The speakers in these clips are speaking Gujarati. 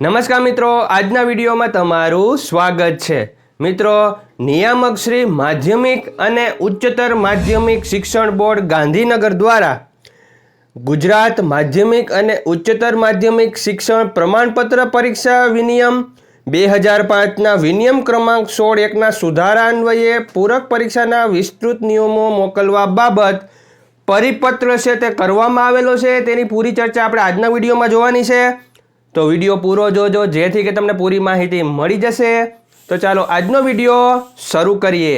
નમસ્કાર મિત્રો, આજના વિડીયોમાં તમારું સ્વાગત છે. મિત્રો, નિયામક શ્રી માધ્યમિક અને ઉચ્ચતર માધ્યમિક શિક્ષણ બોર્ડ ગાંધીનગર દ્વારા ગુજરાત માધ્યમિક અને ઉચ્ચતર માધ્યમિક શિક્ષણ પ્રમાણપત્ર પરીક્ષા વિનિયમ બે હજાર પાંચના વિનિયમ ક્રમાંક સોળ એકના સુધારા અન્વયે પૂરક પરીક્ષાના વિસ્તૃત નિયમો મોકલવા બાબત પરિપત્ર છે તે કરવામાં આવેલો છે. તેની પૂરી ચર્ચા આપણે આજના વિડીયોમાં જોવાની છે. તો વીડિયો પૂરો જોજો જેથી કે તમને પૂરી માહિતી મળી જશે. તો ચાલો આજનો વીડિયો શરૂ કરીએ.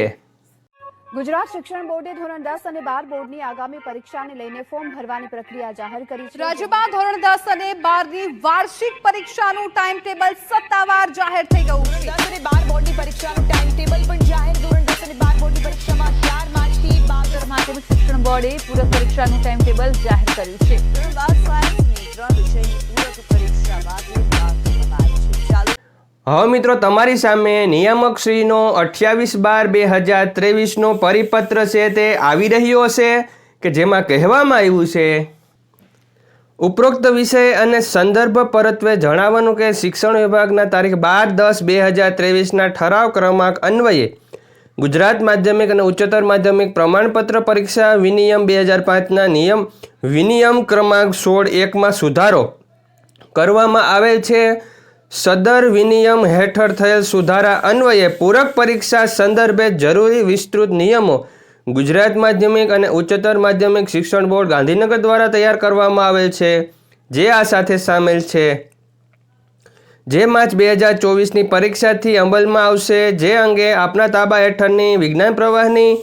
ગુજરાત શિક્ષણ બોર્ડે ધોરણ દસ અને બાર બોર્ડની આગામી પરીક્ષાને લઈને ફોર્મ ભરવાની પ્રક્રિયા જાહેર કરી છે. રાજ્યમાં ધોરણ દસ અને બારની વાર્ષિક પરીક્ષાનું ટાઈમ ટેબલ સત્તાવાર જાહેર થઈ ગયું છે. દસ અને બાર બોર્ડની પરીક્ષાનું ટાઈમ ટેબલ પણ જાહેર. ધોરણ દસ અને બાર બોર્ડની પરીક્ષામાં ચાર માર્ચથી બાર માધ્યમિક શિક્ષણ બોર્ડે પૂરક પરીક્ષાનું ટાઈમ ટેબલ જાહેર કર્યું છે. હવે મિત્રો, તમારી સામે નિયામક શ્રીનો અઠ્યાવીસ બાર બે હજાર ત્રેવીસનો પરિપત્ર છે તે આવી રહ્યો છે કે જેમાં કહેવામાં આવ્યું છે, ઉપરોક્ત વિષય અને સંદર્ભ પરત્વે જણાવવાનું કે શિક્ષણ વિભાગના તારીખ બાર દસ બે હજાર ત્રેવીસના ઠરાવ ક્રમાંક અન્વયે ગુજરાત માધ્યમિક અને ઉચ્ચતર માધ્યમિક પ્રમાણપત્ર પરીક્ષા વિનિયમ બે હજાર પાંચના નિયમ વિનિયમ ક્રમાંક સોળ એકમાં સુધારો કરવામાં આવેલ છે. સદર વિનિયમ હેઠળ થયેલ સુધારા અન્વયે પૂરક પરીક્ષા સંદર્ભે જરૂરી વિસ્તૃત નિયમો ગુજરાત માધ્યમિક અને ઉચ્ચતર માધ્યમિક શિક્ષણ બોર્ડ ગાંધીનગર દ્વારા તૈયાર કરવામાં આવેલ છે. જે આ સાથે સામેલ છે. જે માર્ચ બે હજાર ચોવીસની પરીક્ષાથી અમલમાં આવશે. જે અંગે આપના તાબા હેઠળની વિજ્ઞાન પ્રવાહની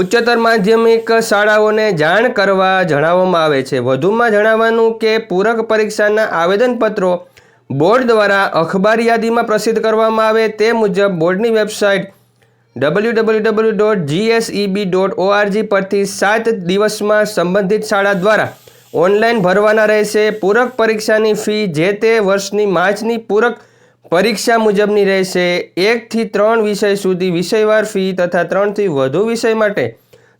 ઉચ્ચતર માધ્યમિક શાળાઓને જાણ કરવા જણાવવામાં આવે છે. વધુમાં જણાવવાનું કે પૂરક પરીક્ષાના આવેદનપત્રો બોર્ડ દ્વારા અખબાર યાદીમાં પ્રસિદ્ધ કરવામાં આવે તે મુજબ બોર્ડની website W W W dot GSEB dot ORG પરથી સાત દિવસમાં સંબંધિત શાળા દ્વારા ઓનલાઈન ભરવાના રહેશે. પૂરક પરીક્ષાની ફી જે તે વર્ષની માર્ચની પૂરક પરીક્ષા મુજબની રહેશે. એકથી ત્રણ વિષય સુધી વિષયવાર ફી તથા ત્રણથી વધુ વિષય માટે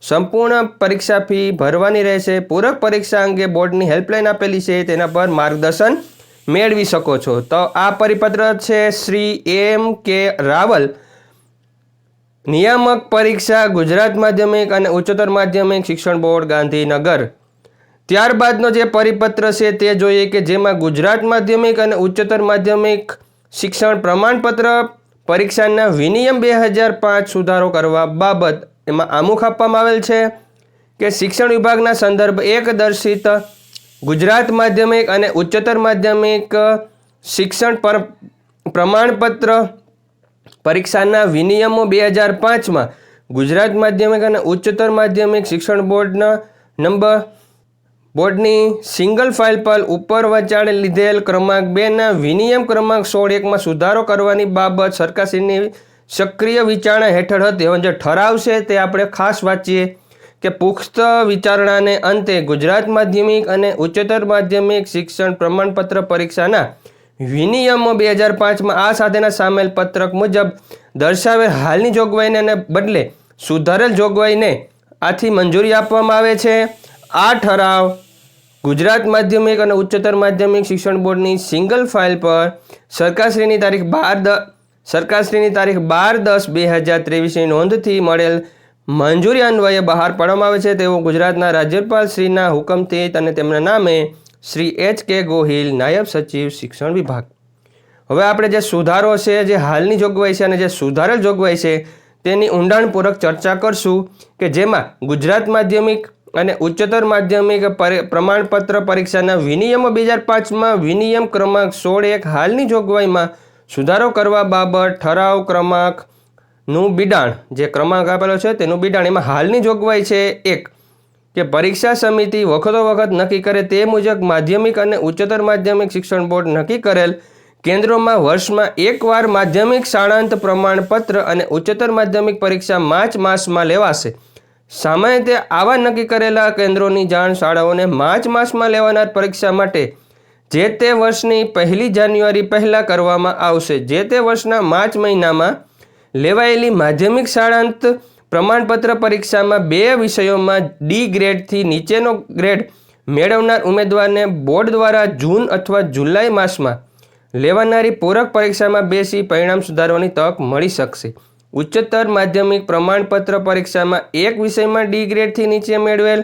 સંપૂર્ણ પરીક્ષા ફી ભરવાની રહેશે. પૂરક પરીક્ષા અંગે બોર્ડની હેલ્પલાઇન આપેલી છે. તેના પર માર્ગદર્શન મેળવી શકો છો. તો આ પરિપત્ર છે શ્રી એમ કે રાવલ. નિયામક પરીક્ષા ગુજરાત માધ્યમિક અને ઉચ્ચતર માધ્યમિક શિક્ષણ બોર્ડ, ગાંધીનગર. ત્યારબાદનો જે પરિપત્ર છે તે જોઈએ કે જેમાં ગુજરાત માધ્યમિક અને ઉચ્ચતર માધ્યમિક શિક્ષણ પ્રમાણપત્ર, પરીક્ષાના વિનિયમ બે હજાર પાંચ સુધારો કરવા બાબત એમાં આમુખ આપવામાં આવેલ છે કે શિક્ષણ વિભાગના સંદર્ભ એક દર્શિત ગુજરાત માધ્યમિક અને ઉચ્ચતર માધ્યમિક શિક્ષણ પર પ્રમાણપત્ર પરીક્ષાના વિનિયમો બે હજાર પાંચમાં ગુજરાત માધ્યમિક અને ઉચ્ચતર માધ્યમિક શિક્ષણ બોર્ડના નંબર બોર્ડની સિંગલ ફાઇલ પર ઉપર વચાડે લીધેલ ક્રમાંક બેના વિનિયમ ક્રમાંક સોળ એકમાં સુધારો કરવાની બાબત સરકારશ્રીની સક્રિય વિચારણા હેઠળ હતી. હવે જે ઠરાવ છે તે આપણે ખાસ વાંચીએ કે પુખ્ત વિચારણાને અંતે ગુજરાત માધ્યમિક અને ઉચ્ચતર માધ્યમિક શિક્ષણ પ્રમાણપત્ર પરીક્ષાના વિનિયમો બે હજાર પાંચમાં આ સાથેના સામેલ પત્રક મુજબ દર્શાવેલ હાલની જોગવાઈને બદલે સુધારેલ જોગવાઈને આથી મંજૂરી આપવામાં આવે છે. આ ઠરાવ ગુજરાત માધ્યમિક અને ઉચ્ચતર માધ્યમિક શિક્ષણ બોર્ડની સિંગલ ફાઇલ પર સરકારશ્રીની તારીખ બાર દ, સરકારશ્રીની તારીખ બાર દસ બે હજાર ત્રેવીસની નોંધથી મળેલ મંજૂરી અન્વયે બહાર પાડવામાં આવે છે. તેવો ગુજરાતના રાજ્યપાલ શ્રીના હુકમથી અને તેમના નામે શ્રી એચ કે ગોહિલ, નાયબ સચિવ, શિક્ષણ વિભાગ. હવે આપણે જે સુધારો છે, જે હાલની જોગવાઈ છે અને જે સુધારેલ જોગવાઈ છે, તેની ઊંડાણપૂર્વક ચર્ચા કરશું કે જેમાં ગુજરાત માધ્યમિક અને ઉચ્ચતર માધ્યમિક પરી- પ્રમાણપત્ર પરીક્ષાના વિનિયમો બે હજાર પાંચમાં વિનિયમ ક્રમાંક સોળ એક હાલની જોગવાઈમાં સુધારો કરવા બાબત ઠરાવ ક્રમાંકનું બિડાણ, જે ક્રમાંક આપેલો છે તેનું બિડાણ. એમાં હાલની જોગવાઈ છે એક, કે પરીક્ષા સમિતિ વખતો વખત નક્કી કરે તે મુજબ માધ્યમિક અને ઉચ્ચતર માધ્યમિક શિક્ષણ બોર્ડ નક્કી કરેલ કેન્દ્રોમાં વર્ષમાં એકવાર માધ્યમિક શાળાંત પ્રમાણપત્ર અને ઉચ્ચતર માધ્યમિક પરીક્ષા માર્ચ માસમાં લેવાશે. સામાન્ય રીતે આવા નક્કી કરેલા કેન્દ્રોની જાણ શાળાઓને માર્ચ માસમાં લેવાનાર પરીક્ષા માટે જે તે વર્ષની પહેલી જાન્યુઆરી પહેલાં કરવામાં આવશે. જે તે વર્ષના માર્ચ મહિનામાં લેવાયેલી માધ્યમિક શાળાંત પ્રમાણપત્ર પરીક્ષામાં બે વિષયોમાં ડી ગ્રેડથી નીચેનો ગ્રેડ મેળવનાર ઉમેદવારને બોર્ડ દ્વારા જૂન અથવા જુલાઈ માસમાં લેવાનારી પૂરક પરીક્ષામાં બેસી પરિણામ સુધારવાની તક મળી શકશે. ઉચ્ચતર માધ્યમિક પ્રમાણપત્ર પરીક્ષામાં એક વિષયમાં ડી ગ્રેડથી નીચે મેળવેલ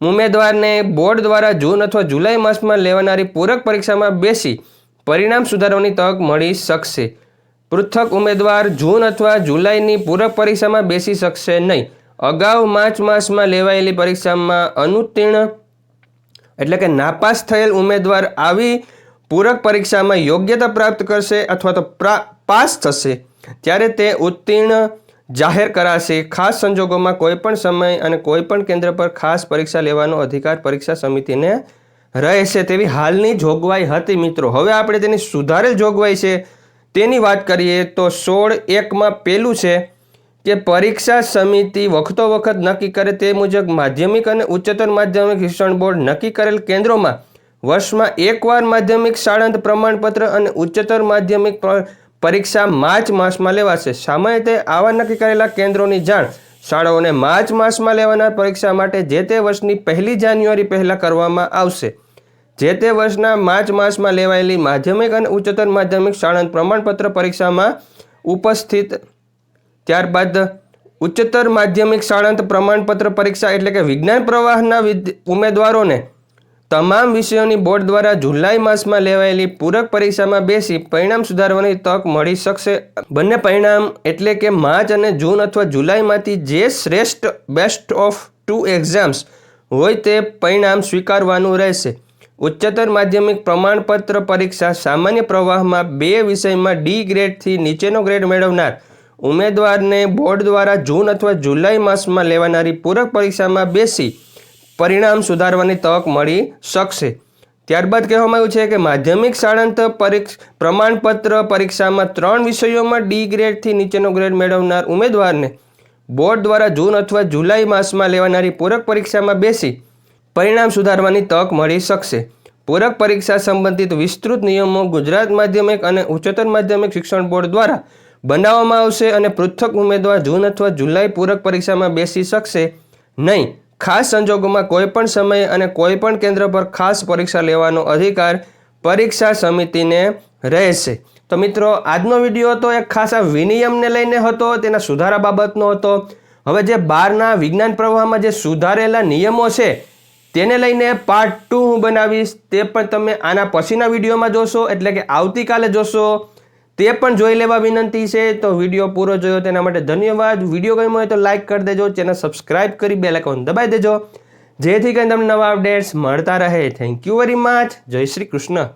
ઉમેદવારને બોર્ડ દ્વારા જૂન અથવા જુલાઈ માસમાં લેવાનારી પૂરક પરીક્ષામાં બેસી પરિણામ સુધારવાની તક મળી શકશે. પૃથક ઉમેદવાર જૂન અથવા જુલાઈની પૂરક પરીક્ષામાં બેસી શકશે નહીં. અગાઉ માર્ચ માસમાં લેવાયેલી પરીક્ષામાં અનુત્તીર્ણ એટલે કે નાપાસ થયેલ ઉમેદવાર આવી પૂરક પરીક્ષામાં યોગ્યતા પ્રાપ્ત કરશે અથવા તો પાસ થશે. ત્યારે તે ઉત્તીર્ણ જાહેર કરાશે. ખાસ સંજોગોમાં કોઈપણ સમય અને કોઈપણ કેન્દ્ર પર ખાસ પરીક્ષા લેવાનો અધિકાર પરીક્ષા સમિતિને રહેશે તેવી હાલની જોગવાઈ હતી મિત્રો. હવે આપણે તેની સુધારેલ જોગવાઈ છે તેની વાત કરીએ તો સોળ એકમાં પેલું છે કે પરીક્ષા સમિતિ વખતો વખત નક્કી કરે તે મુજબ માધ્યમિક અને ઉચ્ચતર માધ્યમિક શિક્ષણ બોર્ડ નક્કી કરેલ કેન્દ્રોમાં વર્ષમાં એકવાર માધ્યમિક શાળાંત પ્રમાણપત્ર અને ઉચ્ચતર માધ્યમિક પરીક્ષા માર્ચ માસમાં લેવાશે. સામાન્ય રીતે આવા નક્કી કરેલા કેન્દ્રોની જાણ શાળાઓને માર્ચ માસમાં લેવાનાર પરીક્ષા માટે જે તે વર્ષની પહેલી જાન્યુઆરી પહેલાં કરવામાં આવશે. જે તે વર્ષના માર્ચ માસમાં લેવાયેલી માધ્યમિક અને ઉચ્ચતર માધ્યમિક શાળાંત પ્રમાણપત્ર પરીક્ષામાં ઉપસ્થિત. ત્યારબાદ ઉચ્ચતર માધ્યમિક શાળાંત પ્રમાણપત્ર પરીક્ષા એટલે કે વિજ્ઞાન પ્રવાહના ઉમેદવારોને તમામ વિષયોની બોર્ડ દ્વારા જુલાઈ માસમાં લેવાયેલી પૂરક પરીક્ષામાં બેસી પરિણામ સુધારવાની તક મળી શકશે. બંને પરિણામ એટલે કે માર્ચ અને જૂન અથવા જુલાઈમાંથી જે શ્રેષ્ઠ બેસ્ટ ઓફ ટુ એક્ઝામ્સ હોય તે પરિણામ સ્વીકારવાનું રહેશે. ઉચ્ચતર માધ્યમિક પ્રમાણપત્ર પરીક્ષા સામાન્ય પ્રવાહમાં બે વિષયમાં ડી ગ્રેડથી નીચેનો ગ્રેડ મેળવનાર ઉમેદવારને બોર્ડ દ્વારા જૂન અથવા જુલાઈ માસમાં લેવાનારી પૂરક પરીક્ષામાં બેસી પરિણામ સુધારવાની તક મળી શકશે. ત્યારબાદ કહેવામાં આવ્યું છે કે માધ્યમિક શાળાંત પરીક્ષ પ્રમાણપત્ર પરીક્ષામાં ત્રણ વિષયોમાં ડી ગ્રેડથી નીચેનો ગ્રેડ મેળવનાર ઉમેદવારને બોર્ડ દ્વારા જૂન અથવા જુલાઈ માસમાં લેવાનારી પૂરક પરીક્ષામાં બેસી પરિણામ સુધારવાની તક મળી શકશે. પૂરક પરીક્ષા સંબંધિત વિસ્તૃત નિયમો ગુજરાત માધ્યમિક અને ઉચ્ચતર માધ્યમિક શિક્ષણ બોર્ડ દ્વારા બનાવવામાં આવશે અને પૃથક ઉમેદવાર જૂન અથવા જુલાઈ પૂરક પરીક્ષામાં બેસી શકશે નહીં. ખાસ સંજોગોમાં કોઈપણ સમયે અને કોઈપણ કેન્દ્ર પર ખાસ પરીક્ષા લેવાનો અધિકાર પરીક્ષા સમિતિને રહેશે. તો મિત્રો, આજનો વીડિયો હતો એક ખાસ આ વિનિયમને લઈને હતો, તેના સુધારા બાબતનો હતો. હવે જે બારના વિજ્ઞાન પ્રવાહમાં જે સુધારેલા નિયમો છે, તેને લઈને પાર્ટ ટુ હું બનાવીશ. તે પણ તમે આના પછીના વિડીયોમાં જોશો, એટલે કે આવતીકાલે જોશો. તે પણ જોઈ લેવા વિનંતી છે, તો વીડિયો પૂરો જોયો તેના માટે ધન્યવાદ. વીડિયો ગમ્યો હોય તો લાઇક કરી દેજો ચેનલ સબસ્ક્રાઇબ કરી બેલ આઇકોન દબાઈ દેજો. જેથી કરીને તમને નવા અપડેટ્સ મળતા રહે. થેન્ક યુ વેરી મચ જય શ્રી કૃષ્ણ.